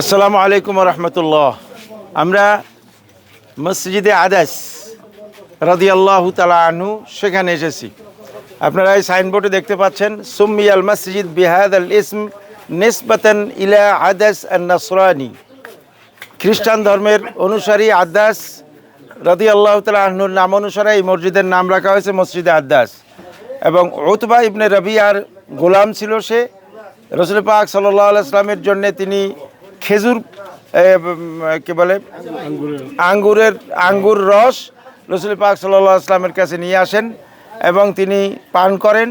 আসসালামু আলাইকুম রহমতুল্লাহ। আমরা মসজিদে আদাস রাদিয়াল্লাহু তালা আনহু সেখানে এসেছি। আপনারা এই সাইনবোর্ডে দেখতে পাচ্ছেন সুম্মি আল মসজিদ বিহাদ আল ইসম নিসবাতন ইলা আদাস নাসরানি খ্রিস্টান ধর্মের অনুসারী আদাস রদি আল্লাহ তালা নাম অনুসারে এই মসজিদের নাম রাখা হয়েছে মসজিদে আদাস। এবং উতবা ইবনে রবি আর গোলাম ছিল সে। রসুল পাক সাল্লাহ ইসলামের জন্যে তিনি খেজুর কি বলে? আঙ্গুরের, আঙ্গুর রস রসুল পাক সাল্লাহ ইসলামের কাছে নিয়ে আসেন এবং তিনি পান করেন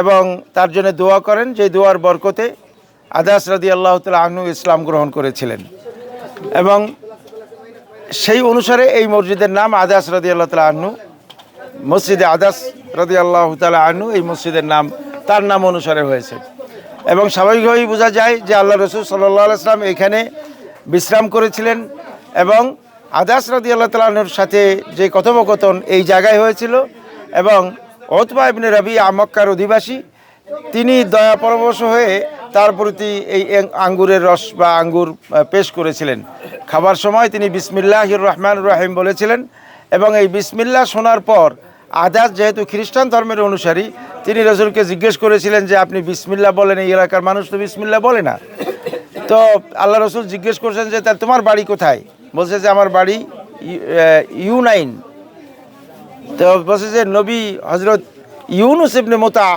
এবং তার জন্য দোয়া করেন যে দোয়ার বরকতে আদাস রদি আল্লাহ তালা আহনু ইসলাম গ্রহণ করেছিলেন। এবং সেই অনুসারে এই মসজিদের নাম আদাস রদি আল্লাহ তালা আহনু মসজিদে আদাস রদি আল্লাহ তালা আহনু এই মসজিদের নাম, তার নাম অনুসারে হয়েছে। এবং স্বাভাবিকভাবেই বোঝা যায় যে আল্লাহ রসুল সাল্লাহ আসলাম এখানে বিশ্রাম করেছিলেন এবং আদাস রাদি আল্লাহ তালাহনুর সাথে যে কথোপকথন এই জায়গায় হয়েছিল এবং ওতবা ইবনে রবি আমক্কার অধিবাসী, তিনি দয়া পরবশ হয়ে তার প্রতি এই আঙ্গুরের রস বা আঙ্গুর পেশ করেছিলেন। খাবার সময় তিনি বিসমিল্লাহ রহমান রাহিম বলেছিলেন এবং এই বিসমিল্লাহ শোনার পর আদাস যেহেতু খ্রিস্টান ধর্মের অনুসারী, তিনি রসুলকে জিজ্ঞেস করেছিলেন যে, আপনি বিসমিল্লা বলেন, এই এলাকার মানুষ তো বিসমিল্লা বলে না? তো আল্লাহ রসুল জিজ্ঞেস করছেন যে, তা তোমার বাড়ি কোথায়? বলছে যে, আমার বাড়ি ইউ নাইন তো বলছে যে, নবী হজরত ইউনুস ইবনে মোতা,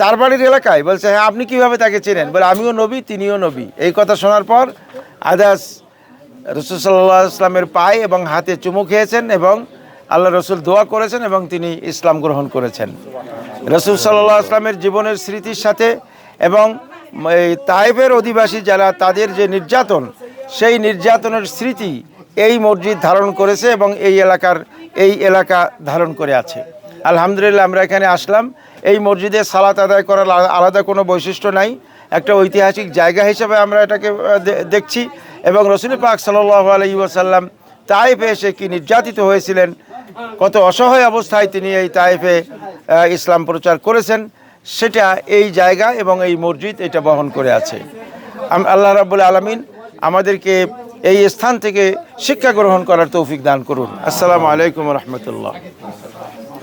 তার বাড়ির এলাকায়? বলছে হ্যাঁ আপনি কীভাবে তাকে চেনেন? বলে, আমিও নবী, তিনিও নবী। এই কথা শোনার পর আদাস রসুল সাল্লাহ ইসলামের পায়ে এবং হাতে চুমু খেয়েছেন এবং আল্লাহ রসুল দোয়া করেছেন এবং তিনি ইসলাম গ্রহণ করেছেন। রসুল সাল্লাহ আসলামের জীবনের স্মৃতির সাথে এবং এই তাইফের অধিবাসী যারা তাদের যে নির্যাতন, সেই নির্যাতনের স্মৃতি এই মসজিদ ধারণ করেছে এবং এই এলাকার, এই এলাকা ধারণ করে আছে। আলহামদুলিল্লাহ আমরা এখানে আসলাম। এই মসজিদে সালাত আদায় করার আলাদা কোনো বৈশিষ্ট্য নাই। একটা ঐতিহাসিক জায়গা হিসেবে আমরা এটাকে দেখছি। এবং রসুল পাক সাল্লাহ আলাই ওয়াসাল্লাম তাইফে এসে কি নির্যাতিত হয়েছিলেন কত অসহায় অবস্থায় তিনি এই তাইফে ইসলাম প্রচার করেছেন, সেটা এই জায়গা এবং এই মসজিদ এটা বহন করে আছে। আল্লাহ রাবুল আলমিন আমাদেরকে এই স্থান থেকে শিক্ষা গ্রহণ করার তৌফিক দান করুন। আসসালামু আলাইকুম রহমতুল্লাহ।